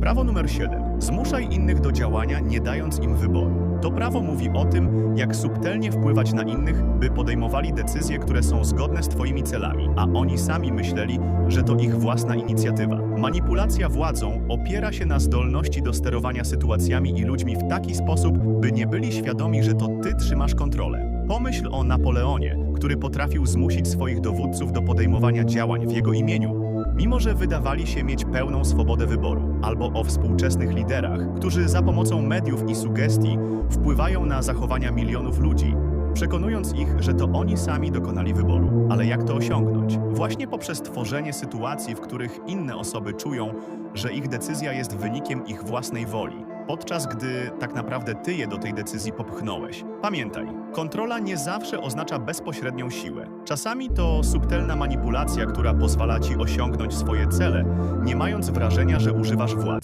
Prawo numer 7. Zmuszaj innych do działania, nie dając im wyboru. To prawo mówi o tym, jak subtelnie wpływać na innych, by podejmowali decyzje, które są zgodne z Twoimi celami, a oni sami myśleli, że to ich własna inicjatywa. Manipulacja władzą opiera się na zdolności do sterowania sytuacjami i ludźmi w taki sposób, by nie byli świadomi, że to Ty trzymasz kontrolę. Pomyśl o Napoleonie, który potrafił zmusić swoich dowódców do podejmowania działań w jego imieniu, mimo że wydawali się mieć pełną swobodę wyboru, albo o współczesnych liderach, którzy za pomocą mediów i sugestii wpływają na zachowania milionów ludzi, przekonując ich, że to oni sami dokonali wyboru. Ale jak to osiągnąć? Właśnie poprzez tworzenie sytuacji, w których inne osoby czują, że ich decyzja jest wynikiem ich własnej woli, podczas gdy tak naprawdę ty je do tej decyzji popchnąłeś. Pamiętaj, kontrola nie zawsze oznacza bezpośrednią siłę. Czasami to subtelna manipulacja, która pozwala ci osiągnąć swoje cele, nie mając wrażenia, że używasz władzy.